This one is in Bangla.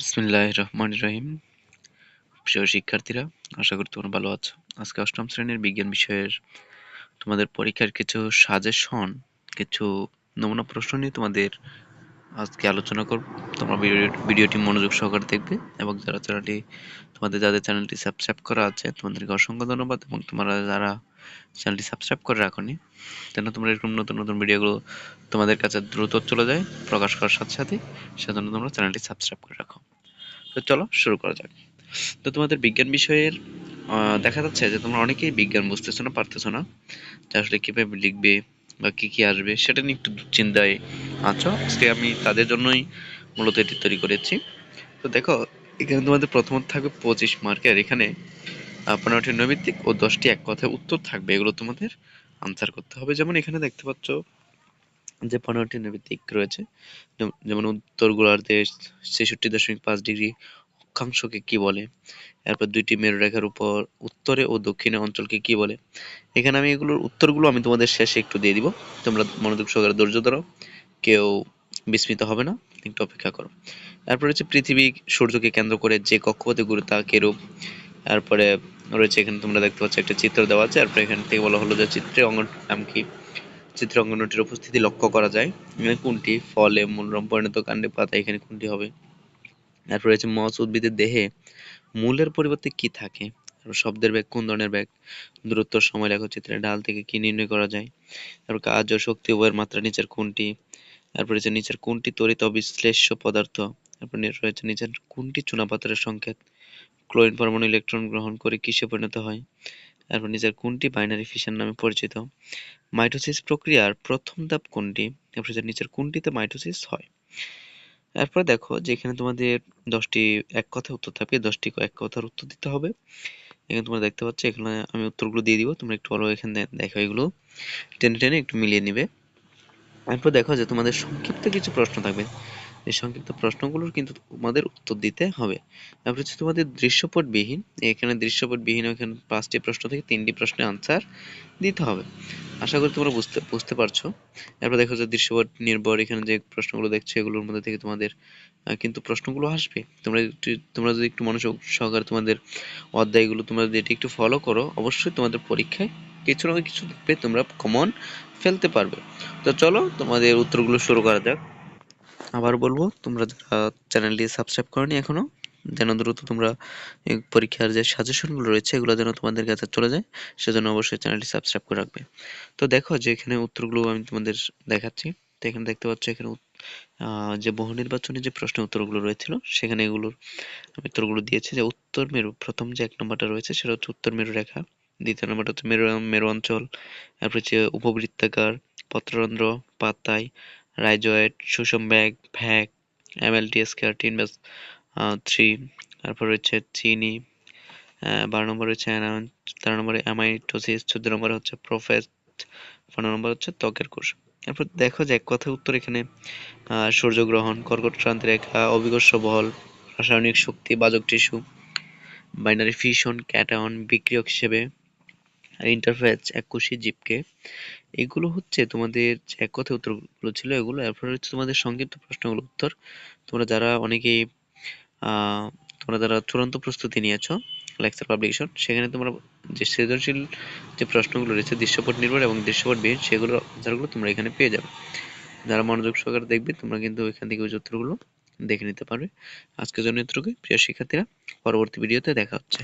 বিসমিল্লাহ রহমান রহিম। প্রিয় শিক্ষার্থীরা, আশা করি তোমরা ভালো আছো। আজকে অষ্টম শ্রেণির বিজ্ঞান বিষয়ের তোমাদের পরীক্ষার কিছু সাজেশন কিছু নমুনা প্রশ্ন নিয়ে তোমাদের আজকে আলোচনা করব। তোমরা ভিডিওটি মনোযোগ সহকারে দেখবে এবং যারা চ্যানেলটি, তোমাদের যাদের চ্যানেলটি সাবস্ক্রাইব করা আছে, তোমাদেরকে অসংখ্য ধন্যবাদ এবং তোমরা যারা চ্যানেলটি সাবস্ক্রাইব করে রাখনি। যেন তোমরা এরকম নতুন নতুন ভিডিওগুলো তোমাদের কাছে দ্রুত চলে যায়, প্রকাশ করার সাথে সাথে, সেজন্য তোমরা চ্যানেলটি সাবস্ক্রাইব করে রাখো। তো চলো শুরু করা যাক। তো তোমাদের বিজ্ঞান বিষয়ের দেখা যাচ্ছে যে তোমরা অনেকেই বিজ্ঞান বুঝতেছো না, পারতেছো না, যে আসলে কীভাবে লিখবে বা কি কি আসবে, সেটা নিয়ে একটু চিন্তায় আছো। আজকে আমি তাদের জন্যই মূলত এটি তৈরি করেছি। তো দেখো, এখানে তোমাদের প্রথমত থাকবে পঁচিশ মার্কের এখানে পনেরোটি নৈমিত্তিক ও দশটি এক কথায় উত্তর থাকবে, এগুলো তোমাদের আনসার করতে হবে। যেমন এখানে দেখতে পাচ্ছ যে পনেরোটি নৈমিত্তিক রয়েছে। যেমন উত্তর গোলার্ধে ছেষট্টি দশমিক পাঁচ ডিগ্রি অক্ষাংশকে কি বলে? এরপর দুইটি মেরুরেখার উপর উত্তরে ও দক্ষিণে অঞ্চলকে কি বলে? এখানে আমি এগুলোর উত্তরগুলো আমি তোমাদের শেষে একটু দিয়ে দিব। তোমরা মনোযোগ সহকারে ধৈর্য ধরো, কেউ বিস্মিত হবে না একটু অপেক্ষা করো। এরপর হচ্ছে পৃথিবী সূর্যকে কেন্দ্র করে যে কক্ষপথে ঘুরে তা কেরূপ তারপরে রয়েছে, এখানে তোমরা দেখতে পাচ্ছ একটা চিত্র দেওয়া আছে তারপরে এখান থেকে বলা হলো যে চিত্রে অঙ্গন, নাম কি? চিত্র অঙ্গনটির উপস্থিতি লক্ষ্য করা যায়। এখানে কোনটি? ফলে মূলরম পরিণত কাণ্ডে পাতা, এখানে কোনটি হবে? তারপর রয়েছে মৎস উদ্ভিদের দেহে মূলের পরিবর্তে কি থাকে? শব্দের ব্যাগ কোন ধরনের ব্যাগ দূরত্ব, সময় লেখচিত্রে ডাল থেকে কি নির্ণয় করা যায়? তারপর কাজ ও শক্তি উভয়ের মাত্রা, নিচের কোনটি? তারপর নিচের কোনটি তরিত অবিশ্লেষ্য পদার্থ? তারপর রয়েছে নিচের কোনটি চুনাপাথরের সংকেত? ক্লোরিন পরমাণু ইলেকট্রন গ্রহণ করে কিসে পরিণত হয়? তারপর নিচের কোনটি বাইনারি ফিশন নামে পরিচিত? মাইটোসিস প্রক্রিয়ার প্রথম ধাপ কোনটি? তারপর নিচের কোনটিতে মাইটোসিস হয়? এরপর দেখো যে এখানে তোমাদের দশটি এক কথা উত্তর থাকবে দশটি এক কথার উত্তর দিতে হবে। এখানে তোমরা দেখতে পাচ্ছ, এখানে আমি উত্তরগুলো দিয়ে দিব, তোমরা একটু ভালো এখানে দেখো এগুলো। টেনে টেনে একটু মিলিয়ে নিবে। এরপর দেখো যে তোমাদের সংক্ষিপ্ত কিছু প্রশ্ন থাকবে। এই সংক্ষিপ্ত প্রশ্নগুলোর কিন্তু তোমাদের উত্তর দিতে হবে। তারপর হচ্ছে তোমাদের দৃশ্যপটবিহীন, এখানে দৃশ্যপটবিহীন এখানে পাঁচটি প্রশ্ন থেকে তিনটি প্রশ্নের আনসার দিতে হবে। আশা করি তোমরা বুঝতে বুঝতে পারছ। এরপর দেখো যে দৃশ্যপট নির্ভর, এখানে যে প্রশ্নগুলো দেখছ, এগুলোর মধ্যে থেকে তোমাদের কিন্তু প্রশ্নগুলো আসবে। তোমরা তোমরা যদি একটু মনোযোগ সহকারে তোমাদের অধ্যায়গুলো তোমরা যদি এটি একটু ফলো করো, অবশ্যই তোমাদের পরীক্ষায় কিছু না কিছু তোমরা কমন ফেলতে পারবে। তো চলো তোমাদের উত্তরগুলো শুরু করা যাক। আবার বলব, তোমরা চ্যানেলটি সাবস্ক্রাইব করনি এখনও, যেন দ্রুত তোমরা পরীক্ষার যে সাজেশনগুলো রয়েছে, এগুলো যেন তোমাদের কাছে চলে যায়, সেজন্য অবশ্যই চ্যানেলটি সাবস্ক্রাইব করে রাখবে। তো দেখো যে এখানে উত্তরগুলো আমি তোমাদের দেখাচ্ছি। তো এখানে দেখতে পাচ্ছ এখানে যে বহু নির্বাচনী যে প্রশ্ন উত্তরগুলো রয়েছিল, সেখানে এগুলোর আমি উত্তরগুলো দিয়েছি যে উত্তর মেরু, প্রথম যে এক নম্বরটা রয়েছে, সেটা হচ্ছে উত্তর মেরু রেখা। দ্বিতীয় নম্বরটা হচ্ছে মেরু মেরু অঞ্চল। তারপর হচ্ছে উপবৃত্তাকার, পত্ররন্ধ্র, পাতায় রাইজয়েড সুষম ব্যাগ ভ্যাক এমএলটি স্কয়ার টিন ব্যাস থ্রি তারপর রয়েছে চিনি বারো নম্বর হচ্ছে তেরো নম্বরে অ্যামাইটোসিস চোদ্দ নম্বরে হচ্ছে প্রোফেস পনেরো নম্বর হচ্ছে ত্বকের কোষ। এরপর দেখো যে এক কথা উত্তর এখানে সূর্যগ্রহণ, কর্কট ক্রান্তি রেখা, অভিকর্ষ বল রাসায়নিক শক্তি, বাজক টিস্যু বাইনারি ফিশন ক্যাটায়ন বিক্রিয়ক হিসেবে ইন্টারফেস একুশে জিপকে এগুলো হচ্ছে তোমাদের এক কথা উত্তরগুলো ছিল এগুলো। এরপর হচ্ছে তোমাদের সংক্ষিপ্ত প্রশ্নগুলো উত্তর। তোমরা যারা অনেকেই তোমরা যারা চূড়ান্ত প্রস্তুতি নিয়েছো লেকচার পাবলিকেশন সেখানে তোমরা যে সৃজনশীল যে প্রশ্নগুলো রয়েছে, দৃশ্যপট নির্ভর এবং দৃশ্যপট বিহীন সেগুলো, আনসারগুলো তোমরা এখানে পেয়ে যাবে। যারা মনোযোগ সহকারে দেখবে, তোমরা কিন্তু এখান থেকে ওই উত্তরগুলো দেখে নিতে পারবে। আজকের জন্য এতটুকুই। প্রিয় শিক্ষার্থীরা, পরবর্তী ভিডিওতে দেখা হচ্ছে।